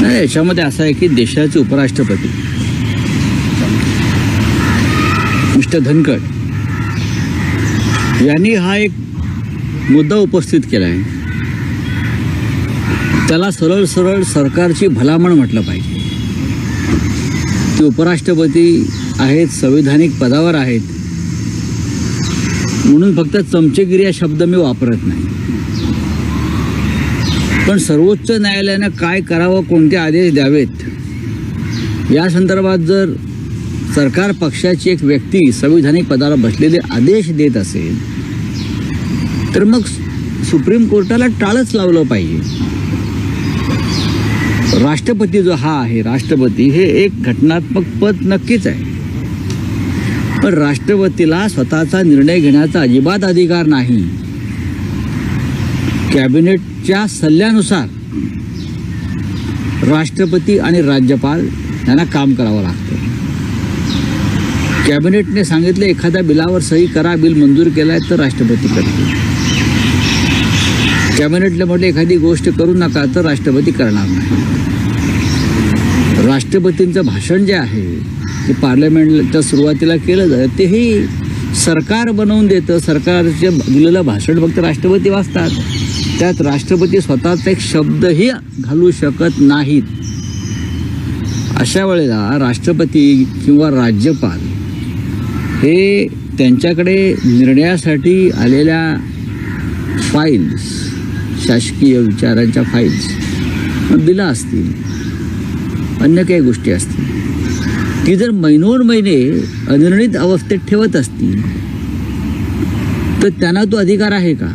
नाही याच्यामध्ये असं आहे की देशाचे उपराष्ट्रपती मिस्टर धनखड यांनी हा एक मुद्दा उपस्थित केला आहे. त्याला सरळ सरळ सरकारची भलामण म्हटलं पाहिजे. ते उपराष्ट्रपती आहेत संविधानिक पदावर आहेत. म्हणून फक्त चमचेगिरी हा शब्द मी वापरत नाही. पण सर्वोच्च न्यायालयानं काय करावं कोणते आदेश द्यावेत? या संदर्भात जर सरकार पक्षाची एक व्यक्ती संविधानिक पदाला बसलेले आदेश देत असेल तर मग सुप्रीम कोर्टाला टाळच लावलं पाहिजे. राष्ट्रपती जो हा आहे राष्ट्रपती हे एक घटनात्मक पद नक्कीच आहे. पण राष्ट्रपतीला स्वतःचा निर्णय घेण्याचा अजिबात अधिकार नाही. कॅबिनेटच्या सल्ल्यानुसार राष्ट्रपती आणि राज्यपाल यांना काम करावं लागतं. कॅबिनेटने सांगितलं एखाद्या बिलावर सही करा बिल मंजूर केलाय तर राष्ट्रपती करतील. कॅबिनेटने म्हटलं एखादी गोष्ट करू नका तर राष्ट्रपती करणार नाही. राष्ट्रपतींचं भाषण जे आहे ते पार्लमेंटच्या सुरुवातीला केलं जातं तेही सरकार बनवून देतं सरकारचे दिलेलं भाषण फक्त राष्ट्रपती वाचतात. त्यात राष्ट्रपती स्वतःचा एक शब्दही घालू शकत नाहीत. अशा वेळेला राष्ट्रपती किंवा राज्यपाल हे त्यांच्याकडे निर्णयासाठी आलेल्या फाईल्स शासकीय विचारांच्या फाईल्स दिला असतील. अन्य काही गोष्टी असतील. ती जर महिनोन महिने अनिर्णित अवस्थेत ठेवत असतील तर त्यांना तो अधिकार आहे का?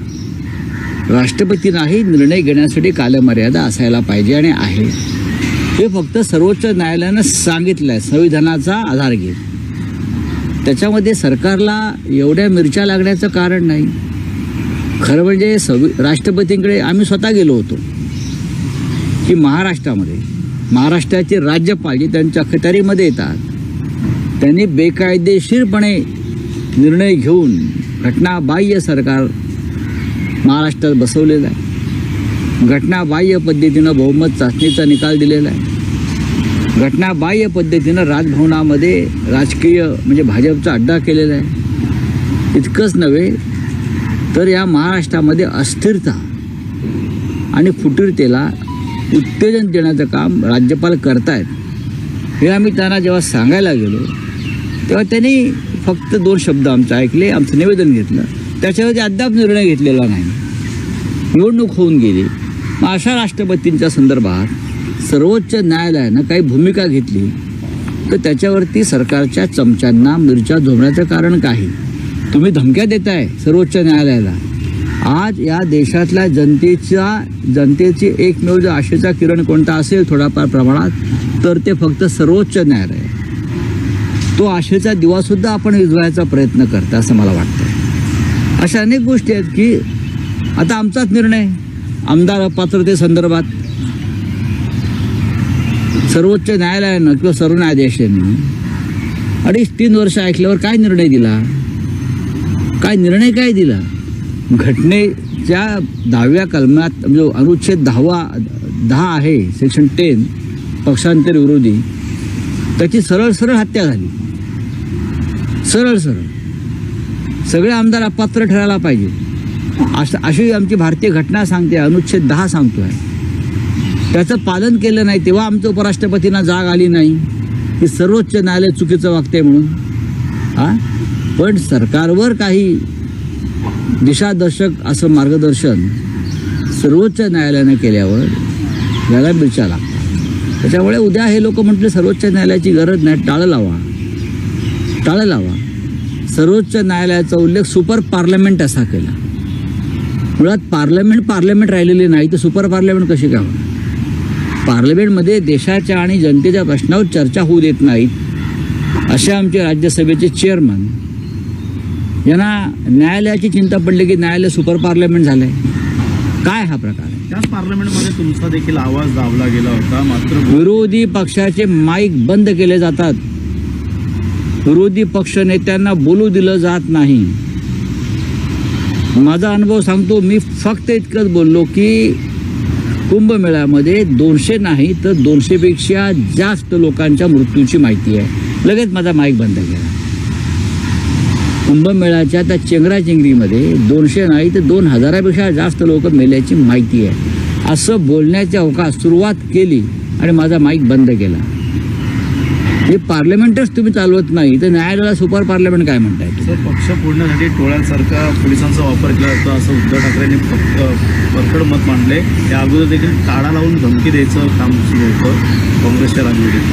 राष्ट्रपतींनाही निर्णय घेण्यासाठी कालमर्यादा असायला पाहिजे आणि आहे. हे फक्त सर्वोच्च न्यायालयानं सांगितलं आहे संविधानाचा आधार घेत. त्याच्यामध्ये सरकारला एवढ्या मिरच्या लागण्याचं कारण नाही. खरं म्हणजे संवि राष्ट्रपतींकडे आम्ही स्वतः गेलो होतो की महाराष्ट्रामध्ये महाराष्ट्राचे राज्यपाल जे त्यांच्या अखत्यारीमध्ये येतात त्यांनी बेकायदेशीरपणे निर्णय घेऊन घटनाबाह्य सरकार महाराष्ट्रात बसवलेलं आहे. घटनाबाह्य पद्धतीनं बहुमत चाचणीचा निकाल दिलेला आहे. घटनाबाह्य पद्धतीनं राजभवनामध्ये राजकीय म्हणजे भाजपचा अड्डा केलेला आहे. इतकंच नव्हे तर या महाराष्ट्रामध्ये अस्थिरता आणि फुटीरतेला उत्तेजन देण्याचं काम राज्यपाल करतायत. हे आम्ही त्यांना जेव्हा सांगायला गेलो तेव्हा त्यांनी फक्त दोन शब्द आमचे ऐकले आमचं निवेदन घेतलं. त्याच्यावरती अद्याप निर्णय घेतलेला नाही. निवडणूक होऊन गेली. मग अशा राष्ट्रपतींच्या संदर्भात सर्वोच्च न्यायालयानं काही भूमिका घेतली. तर त्याच्यावरती सरकारच्या चमच्यांना मिरच्या झोपण्याचं कारण काही. तुम्ही धमक्या देताय सर्वोच्च न्यायालयाला. आज या देशातल्या जनतेच्या जनतेची एकमेव जो आशेचा किरण कोणता असेल थोड्याफार प्रमाणात तर ते फक्त सर्वोच्च न्यायालय. तो आशेचा दिवासुद्धा आपण विजवायचा प्रयत्न करता असं मला वाटतं अशा अनेक गोष्टी आहेत की आता आमचाच निर्णय आमदार अपात्रतेसंदर्भात सर्वोच्च न्यायालयानं किंवा सर्व न्यायाधीशांनी अडीच तीन वर्ष ऐकल्यावर काय निर्णय दिला? काय निर्णय काय दिला? घटनेच्या दहाव्या कलमात म्हणजे अनुच्छेद दहावा दहा आहे सेक्शन टेन पक्षांतर विरोधी त्याची सरळ सरळ हत्या झाली. सरळ सरळ. सगळे आमदार अपात्र ठरायला पाहिजे. असं अशी आमची भारतीय घटना सांगते अनुच्छेद दहा सांगतोय. त्याचं पालन केलं नाही तेव्हा आमचं उपराष्ट्रपतींना जाग आली नाही. की सर्वोच्च न्यायालय चुकीचं वागते म्हणून. हा? पण सरकारवर काही दिशादर्शक असं मार्गदर्शन सर्वोच्च न्यायालयानं केल्यावर याला मिरच्या लागतात. त्याच्यामुळे उद्या हे लोक म्हटले सर्वोच्च न्यायालयाची गरज नाही टाळं लावा. टाळं लावा. सर्वोच्च न्यायालयाचा उल्लेख सुपर पार्लमेंट असा केला. मुळात पार्लमेंट पार्लमेंट राहिलेली नाही तर सुपर पार्लमेंट कशी काय होणार? पार्लमेंटमध्ये देशाच्या आणि जनतेच्या प्रश्नावर चर्चा होऊ देत नाहीत असे आमचे राज्यसभेचे चेअरमन. यांना न्यायालयाची चिंता पडली की न्यायालय सुपर पार्लमेंट झालंय. काय हा प्रकार? आहे त्याच पार्लमेंटमध्ये तुमचा देखील आवाज दाबला गेला होता मात्र विरोधी पक्षाचे माईक बंद केले जातात. विरोधी पक्षनेत्यांना बोलू दिलं जात नाही. माझा अनुभव सांगतो मी फक्त इतकंच बोललो की कुंभमेळ्यामध्ये दोनशे नाही तर दोनशेपेक्षा जास्त लोकांच्या मृत्यूची माहिती आहे. लगेच माझा माईक बंद केला. कुंभमेळ्याच्या त्या चेंगराचेंगरीमध्ये दोनशे नाही तर दोन हजारापेक्षा जास्त लोक मेल्याची माहिती आहे. असं बोलण्याची अवकाश हो सुरुवात केली आणि माझा माईक बंद केला. हे पार्लमेंटच तुम्ही चालवत नाही तर न्यायालयाला सुपर पार्लमेंट काय म्हणताय? सर पक्ष फोडण्यासाठी टोळ्यांसारखा पोलिसांचा वापर केला जातो असं उद्धव ठाकरेंनी फक्त परखड मत मांडले. या अगोदर देखील टाळा लावून धमकी द्यायचं काम सुरू होतं काँग्रेसच्या राजवटीत.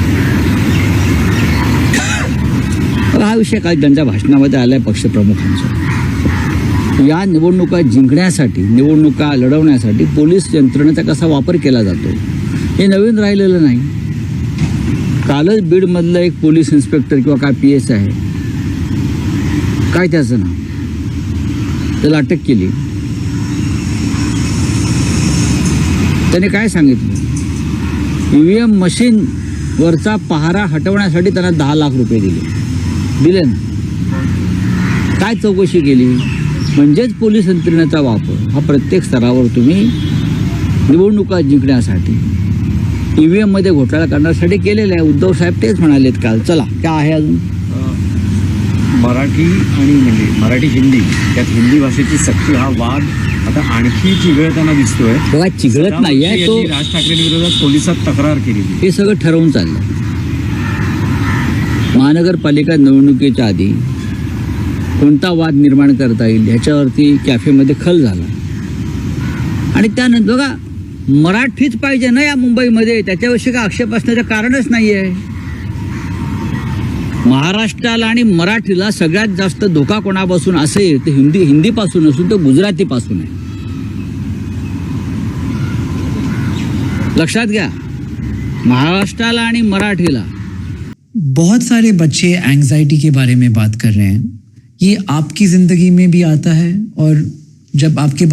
हा विषय काय त्यांच्या भाषणामध्ये आलाय पक्षप्रमुखांचा. या निवडणुका जिंकण्यासाठी निवडणुका लढवण्यासाठी पोलीस यंत्रणेचा कसा वापर केला जातो हे नवीन राहिलेलं नाही. कालच बीडमधलं एक पोलीस इन्स्पेक्टर किंवा काय पी एस आहे. काय त्याचं नाव? त्याला अटक केली. त्याने काय सांगितलं? ईव्हीएम मशीनवरचा पहारा हटवण्यासाठी त्यांना दहा लाख रुपये दिले. दिले ना? काय चौकशी केली? म्हणजेच पोलीस यंत्रणेचा वापर हा प्रत्येक स्तरावर तुम्ही निवडणुका जिंकण्यासाठी ई व्ही एममध्ये घोटाळा करण्यासाठी केलेला आहे. उद्धव साहेब तेच म्हणालेत काल. चला काय आहे अजून? मराठी आणि म्हणजे मराठी हिंदी त्यात हिंदी भाषेची सक्ती हा वाद आता आणखी चिघळताना दिसतोय. बघा चिघळत नाही आहे तो. यांनी राज ठाकरेंविरोधात पोलिसात तक्रार केली. हे सगळं ठरवून चाललं महानगरपालिका निवडणुकीच्या आधी कोणता वाद निर्माण करता येईल ह्याच्यावरती कॅफेमध्ये खल झाला. आणि त्यानंतर बघा मराठीच पाहिजे ना या मुंबईमध्ये? त्याच्याविषयी काय आक्षेप असण्याचं कारणच नाही आहे महाराष्ट्राला आणि मराठीला सगळ्यात जास्त धोका कोणापासून असेल? तर हिंदी, हिंदीपासून असून तर गुजरातीपासून आहे. लक्षात घ्या. महाराष्ट्राला आणि मराठीला. बहुत सारे बच्चे एंजाइटी के बारे में बात कर रहे हैं। ये आपकी ज़िंदगी में भी आता है और जब आपके